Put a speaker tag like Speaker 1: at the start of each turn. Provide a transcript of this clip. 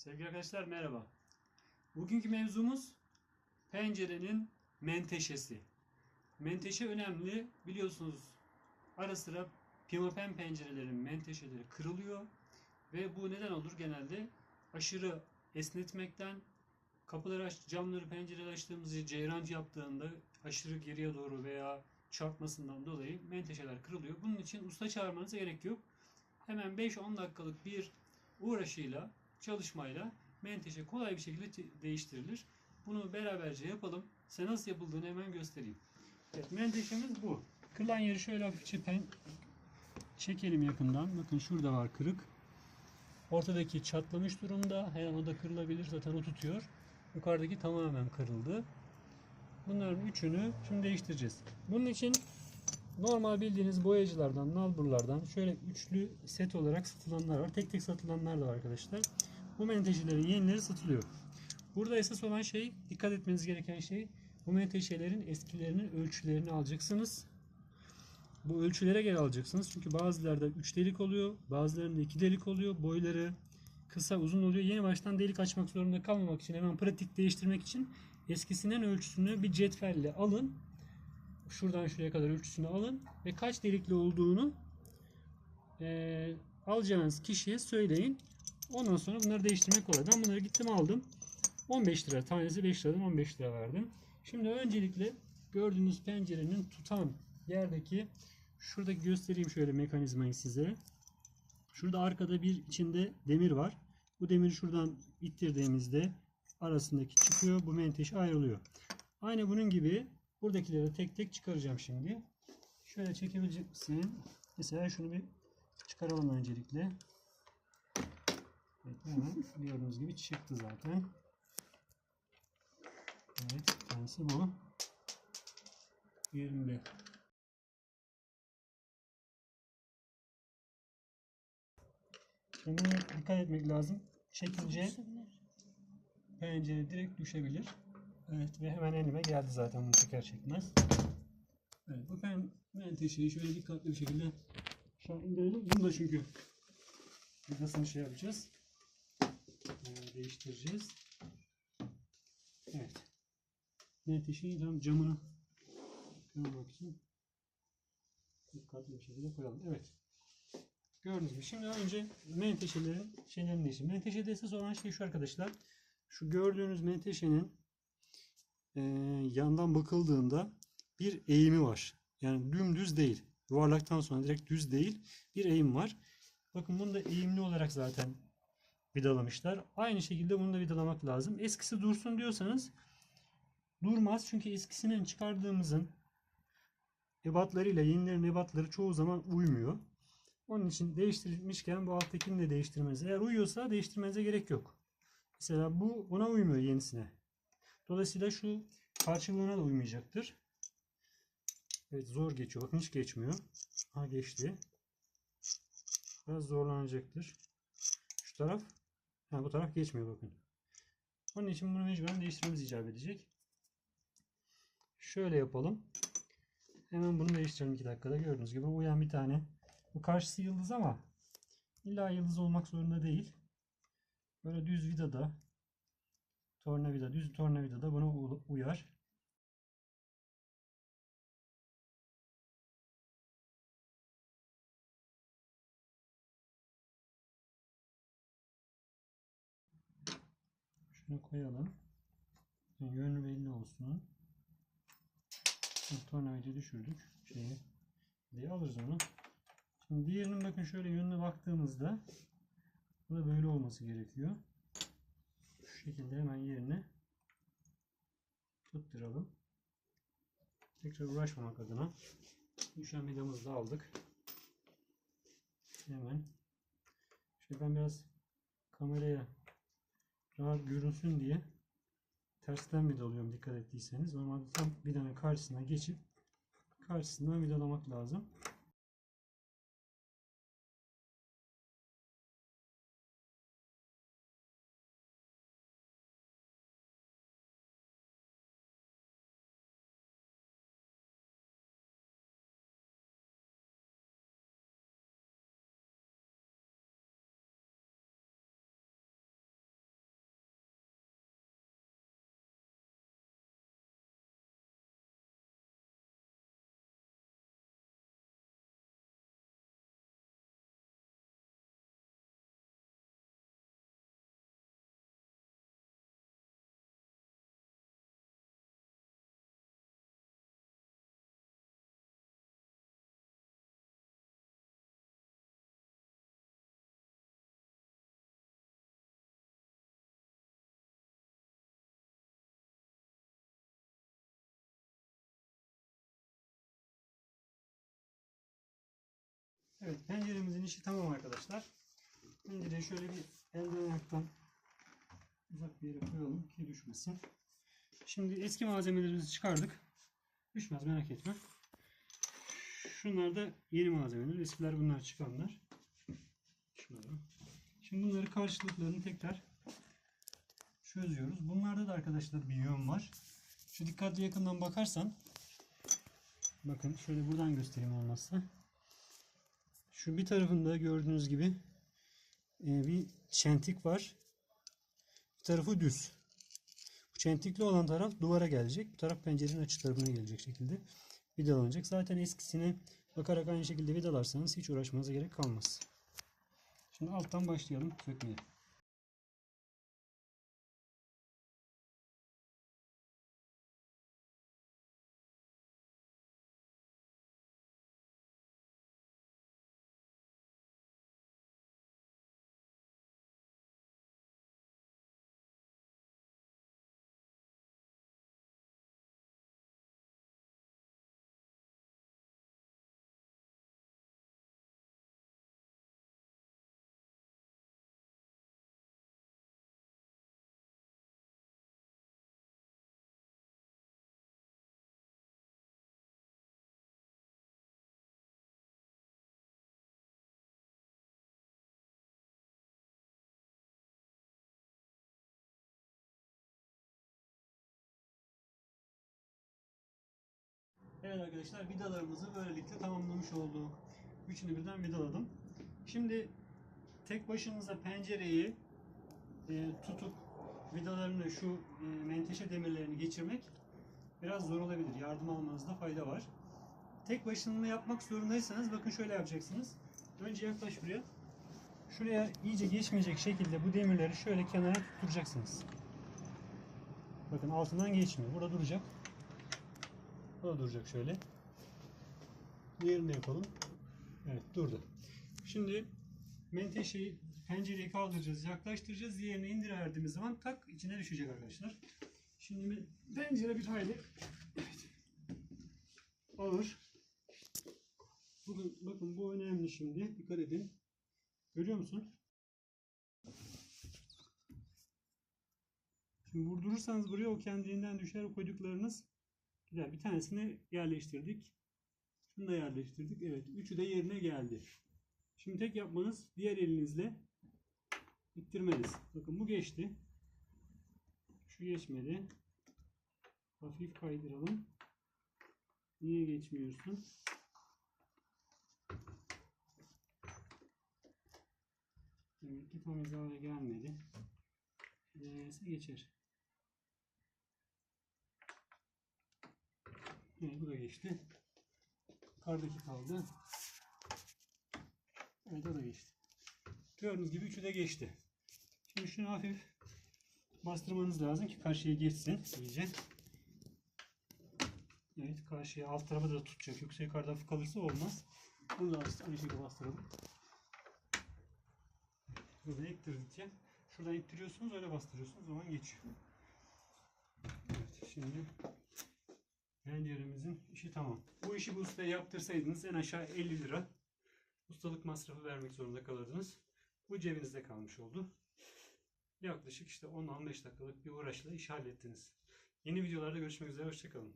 Speaker 1: Sevgili arkadaşlar merhaba. Bugünkü mevzumuz pencerenin menteşesi. Menteşe önemli. Biliyorsunuz ara sıra pimapen pencerelerin menteşeleri kırılıyor ve bu neden olur genelde? Aşırı esnetmekten kapıları aç, camları pencereleri açtığımızda ceyran yaptığında aşırı geriye doğru veya çarpmasından dolayı menteşeler kırılıyor. Bunun için usta çağırmanıza gerek yok. Hemen 5-10 dakikalık bir uğraşıyla çalışmayla menteşe kolay bir şekilde değiştirilir. Bunu beraberce yapalım. Size nasıl yapıldığını hemen göstereyim. Evet, menteşemiz bu. Kırılan yeri şöyle hafifçe pen çekelim yakından. Bakın şurada var kırık. Ortadaki çatlamış durumda. Her an o da kırılabilir. Zaten o tutuyor. Yukarıdaki tamamen kırıldı. Bunların üçünü şimdi değiştireceğiz. Bunun için normal bildiğiniz boyacılardan, nalburlardan şöyle üçlü set olarak satılanlar var. Tek tek satılanlar da var arkadaşlar. Bu menteşelerin yenileri satılıyor. Burada esas olan şey, dikkat etmeniz gereken şey bu menteşelerin eskilerinin ölçülerini alacaksınız. Bu ölçülere göre alacaksınız. Çünkü bazılarda 3 delik oluyor, bazılarında 2 delik oluyor. Boyları kısa, uzun oluyor. Yeni baştan delik açmak zorunda kalmamak için, hemen pratik değiştirmek için eskisinden ölçüsünü bir cetvelle alın. Şuradan şuraya kadar ölçüsünü alın ve kaç delikli olduğunu eee, alacağınız kişiye söyleyin. Ondan sonra bunları değiştirmek kolay. Ben bunları gittim aldım. 15 lira. Tanesi 5 liradan 15 lira verdim. Şimdi öncelikle gördüğünüz pencerenin tutan yerdeki şuradaki göstereyim şöyle mekanizmayı size. Şurada arkada bir içinde demir var. Bu demiri şuradan ittirdiğimizde arasındaki çıkıyor. Bu menteşe ayrılıyor. Aynı bunun gibi buradakileri tek tek çıkaracağım şimdi. Şöyle çekebilecek misin? Mesela şunu bir çıkaralım öncelikle. Evet, hemen gördüğünüz gibi çıktı zaten. Evet, tanesi bu. Yerinde. Şimdi dikkat etmek lazım. Çekince pencere direkt düşebilir. Evet ve hemen elime geldi zaten bunu çeker çekmez. Evet bu pen menteşeyi şöyle dikkatli bir şekilde şu an indirelim. Bunu da çünkü vidasını şey yapacağız. Değiştireceğiz. Evet. Menteşeyi tam camını kırmamak için dikkatli bir şekilde koyalım. Evet. Gördüğünüz gibi. Şimdi önce menteşelerin şeylerini değiştir. Menteşede esas olan şey şu arkadaşlar. Şu gördüğünüz menteşenin e, yandan bakıldığında bir eğimi var. Yani dümdüz değil. Yuvarlaktan sonra direkt düz değil. Bir eğim var. Bakın bunu da eğimli olarak zaten vidalamışlar. Aynı şekilde bunu da vidalamak lazım. Eskisi dursun diyorsanız durmaz. Çünkü eskisinin çıkardığımızın ebatlarıyla yenilerin ebatları çoğu zaman uymuyor. Onun için değiştirmişken bu alttakini de değiştirmeniz. Eğer uyuyorsa değiştirmenize gerek yok. Mesela bu buna uymuyor yenisine. Dolayısıyla şu parçalığına da uymayacaktır. Evet zor geçiyor. Bakın hiç geçmiyor. Ha geçti. Biraz zorlanacaktır. Şu taraf. Ha bu taraf geçmiyor bakın. Onun için bunu mecburen değiştirmemiz icap edecek. Şöyle yapalım. Hemen bunu değiştirelim 2 dakikada. Gördüğünüz gibi uyan bir tane. Bu karşısı yıldız ama illa yıldız olmak zorunda değil. Böyle düz vidada tornavida, düz tornavida da buna uyar. Şunu koyalım. Yönü belli olsun. Tornavidayı düşürdük. Şeyi diye alırız onu. Şimdi diğerinin bakın şöyle yönüne baktığımızda bu da böyle olması gerekiyor. Şu şekilde hemen yerine tutturalım. Tekrar uğraşmamak adına düşen vidamızı da aldık. Hemen şöyle ben biraz kameraya rahat görünsün diye tersten vidalıyorum dikkat ettiyseniz. Normalde tam vidanın karşısına geçip karşısından vidalamak lazım. Evet penceremizin işi tamam arkadaşlar. Pencereyi şöyle bir elden ayaktan uzak bir yere koyalım ki düşmesin. Şimdi eski malzemelerimizi çıkardık. Düşmez merak etme. Şunlar da yeni malzemeler. Eskiler bunlar çıkanlar. Şöyle. Şimdi bunları karşılıklarını tekrar çözüyoruz. Bunlarda da arkadaşlar bir yön var. Şu dikkatli yakından bakarsan bakın şöyle buradan göstereyim olmazsa. Şu bir tarafında gördüğünüz gibi e, bir çentik var. Bir tarafı düz. Bu çentikli olan taraf duvara gelecek. Bu taraf pencerenin açık tarafına gelecek şekilde vidalanacak. Zaten eskisine bakarak aynı şekilde vidalarsanız hiç uğraşmanıza gerek kalmaz. Şimdi alttan başlayalım sökmeye. Evet arkadaşlar vidalarımızı böylelikle tamamlamış olduk. Üçünü birden vidaladım. Şimdi tek başınıza pencereyi e, tutup vidalarını şu e, menteşe demirlerini geçirmek biraz zor olabilir. Yardım almanızda fayda var. Tek başına yapmak zorundaysanız bakın şöyle yapacaksınız. Önce yaklaş buraya. Şuraya iyice geçmeyecek şekilde bu demirleri şöyle kenara tutturacaksınız. Bakın altından geçmiyor. Burada duracak. Burada duracak şöyle. Diğerini yapalım. Evet durdu. Şimdi menteşeyi pencereyi kaldıracağız, yaklaştıracağız. Diğerini indiriverdiğimiz zaman tak içine düşecek arkadaşlar. Şimdi pencere bir hayli evet, ağır. Bugün bakın bu önemli şimdi. Dikkat edin. Görüyor musun? Şimdi vurdurursanız buraya o kendiliğinden düşer o koyduklarınız Güzel. Bir tanesini yerleştirdik. Şunu da yerleştirdik. Evet. Üçü de yerine geldi. Şimdi tek yapmanız diğer elinizle ittirmeniz. Bakın bu geçti. Şu geçmedi. Hafif kaydıralım. Niye geçmiyorsun? Demek ki tam hizaya gelmedi. Neyse geçer. Evet, bu da geçti. Kardaki kaldı. Evet o da geçti. Gördüğünüz gibi üçü de geçti. Şimdi şunu hafif bastırmanız lazım ki karşıya geçsin iyice. Evet karşıya alt tarafı da tutacak. Yoksa yukarıda hafif kalırsa olmaz. Bunu da aynı şekilde bastıralım. Burada ektirdikçe şuradan ittiriyorsunuz öyle bastırıyorsunuz o zaman geçiyor. Evet şimdi Penceremizin işi tamam. Bu işi bu ustaya yaptırsaydınız en aşağı 50 lira ustalık masrafı vermek zorunda kalırdınız. Bu cebinizde kalmış oldu. Yaklaşık işte 10-15 dakikalık bir uğraşla iş hallettiniz. Yeni videolarda görüşmek üzere. Hoşçakalın.